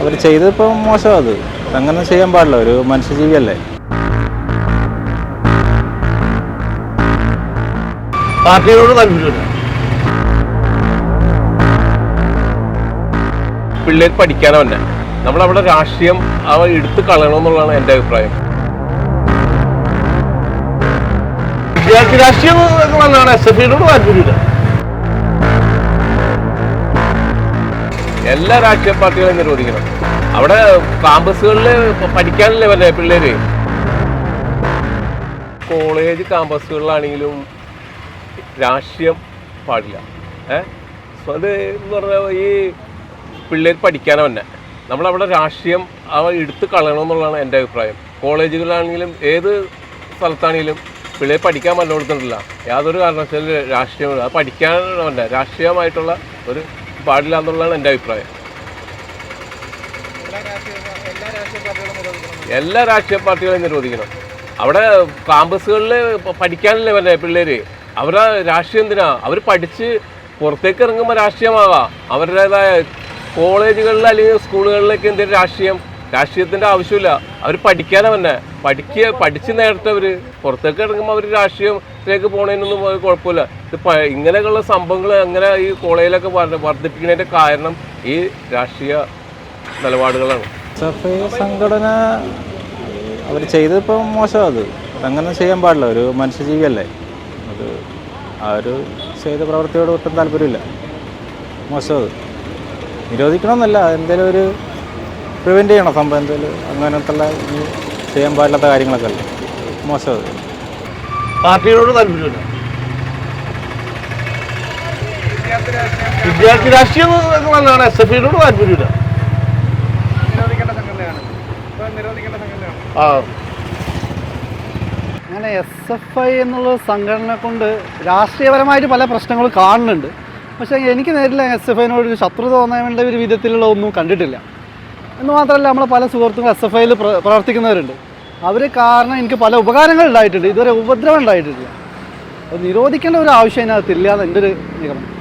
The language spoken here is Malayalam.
അവർ ചെയ്തപ്പോൾ മോശമാണ് അത്. അങ്ങനെ ചെയ്യാൻ പാടില്ല. ഒരു മനുഷ്യജീവിയല്ലേ. പാർട്ടിയോട് താല്പര്യമില്ല. പിള്ളേർ പഠിക്കാനോ തന്നെ നമ്മളവിടെ രാഷ്ട്രീയം അവ എടുത്തു കളയണമെന്നുള്ളതാണ് എന്റെ അഭിപ്രായം. വിദ്യാർത്ഥി രാഷ്ട്രീയം എന്നുള്ളതാണ് എസ് എഫ് ഐയോട് താല്പര്യമില്ല. എല്ലാ രാഷ്ട്രീയ പാർട്ടികളെയും നിരോധിക്കണം. അവിടെ കാമ്പസുകളിൽ പഠിക്കാനല്ലേ വല്ലേ പിള്ളേര്? കോളേജ് കാമ്പസുകളിലാണെങ്കിലും രാഷ്ട്രീയം പാടില്ല. ഏ? സോ അത് എന്ന് പറഞ്ഞാൽ ഈ പിള്ളേർ പഠിക്കാനോ തന്നെ നമ്മളവിടെ രാഷ്ട്രീയം അവ എടുത്ത് കളയണമെന്നുള്ളതാണ് എന്റെ അഭിപ്രായം. കോളേജുകളിലാണെങ്കിലും ഏത് സ്ഥലത്താണെങ്കിലും പിള്ളേർ പഠിക്കാൻ പറ്റുന്നില്ല യാതൊരു കാരണവശാലും രാഷ്ട്രീയം അത് പഠിക്കാൻ രാഷ്ട്രീയമായിട്ടുള്ള ഒരു പാടില്ല എന്നുള്ളതാണ് എന്റെ അഭിപ്രായം. എല്ലാ രാഷ്ട്രീയ പാർട്ടികളെയും നിരോധിക്കണം. അവിടെ ക്യാമ്പസുകളിൽ പഠിക്കാനല്ലേ വല്ലേ പിള്ളേർ അവരെ രാഷ്ട്രീയം എന്തിനാ? അവർ പഠിച്ച് പുറത്തേക്ക് ഇറങ്ങുമ്പോൾ രാഷ്ട്രീയമാവാം. അവരുടേതായ കോളേജുകളിൽ അല്ലെങ്കിൽ സ്കൂളുകളിലേക്ക് എന്തെങ്കിലും രാഷ്ട്രീയം. രാഷ്ട്രീയത്തിന്റെ ആവശ്യമില്ല. അവർ പഠിക്കാനാ തന്നെ പഠിക്കുക പഠിച്ച് നേരത്തെ അവർ പുറത്തേക്ക് ഇറങ്ങുമ്പോൾ അവർ രാഷ്ട്രീയത്തിലേക്ക് പോണതിനൊന്നും ഒരു കുഴപ്പമില്ല. ഇത് ഇങ്ങനെയുള്ള സംഭവങ്ങൾ അങ്ങനെ ഈ കോളേജിലൊക്കെ വർദ്ധിപ്പിക്കുന്നതിന്റെ കാരണം ഈ രാഷ്ട്രീയ നിലപാടുകളാണ്. സംഘടന അവർ ചെയ്തപ്പോൾ മോശമാണ് അത്. അങ്ങനെ ചെയ്യാൻ പാടില്ല. ഒരു മനുഷ്യജീവിയല്ലേ. അത് ആ ഒരു ചെയ്ത പ്രവൃത്തിയോട് ഒട്ടും താല്പര്യമില്ല. മോശമത് നിരോധിക്കണമെന്നല്ല. എന്തെങ്കിലും ഒരു പ്രിവെന്റ് ചെയ്യണം? സംഭവം എന്തെങ്കിലും അങ്ങനത്തെ ചെയ്യാൻ പാടില്ലാത്ത കാര്യങ്ങളൊക്കെ അല്ലേ? മോശം. പാർട്ടിയോട് താല്പര്യമില്ല. വിദ്യാർത്ഥി രാഷ്ട്രീയം നല്ലതാണ്. എസ് എഫ് ഐയോട് താല്പര്യമില്ല. ആ. അങ്ങനെ എസ് എഫ് ഐ എന്നുള്ള സംഘടന കൊണ്ട് രാഷ്ട്രീയപരമായിട്ട് പല പ്രശ്നങ്ങളും കാണുന്നുണ്ട്. പക്ഷേ എനിക്ക് നേരിൽ എസ് എഫ് ഐനോട് ഒരു ശത്രുത വേണ്ട ഒരു വിധത്തിലുള്ള ഒന്നും കണ്ടിട്ടില്ല. എന്ന് മാത്രമല്ല നമ്മളെ പല സുഹൃത്തുക്കൾ എസ് എഫ് ഐയിൽ പ്രവർത്തിക്കുന്നവരുണ്ട്. അവർ കാരണം എനിക്ക് പല ഉപകാരങ്ങൾ ഉണ്ടായിട്ടുണ്ട്. ഇതുവരെ ഉപദ്രവം ഉണ്ടായിട്ടില്ല. അത് നിരോധിക്കേണ്ട ഒരു ആവശ്യം അതിനകത്തില്ല എന്നെന്റെ ഒരു നിഗമനം.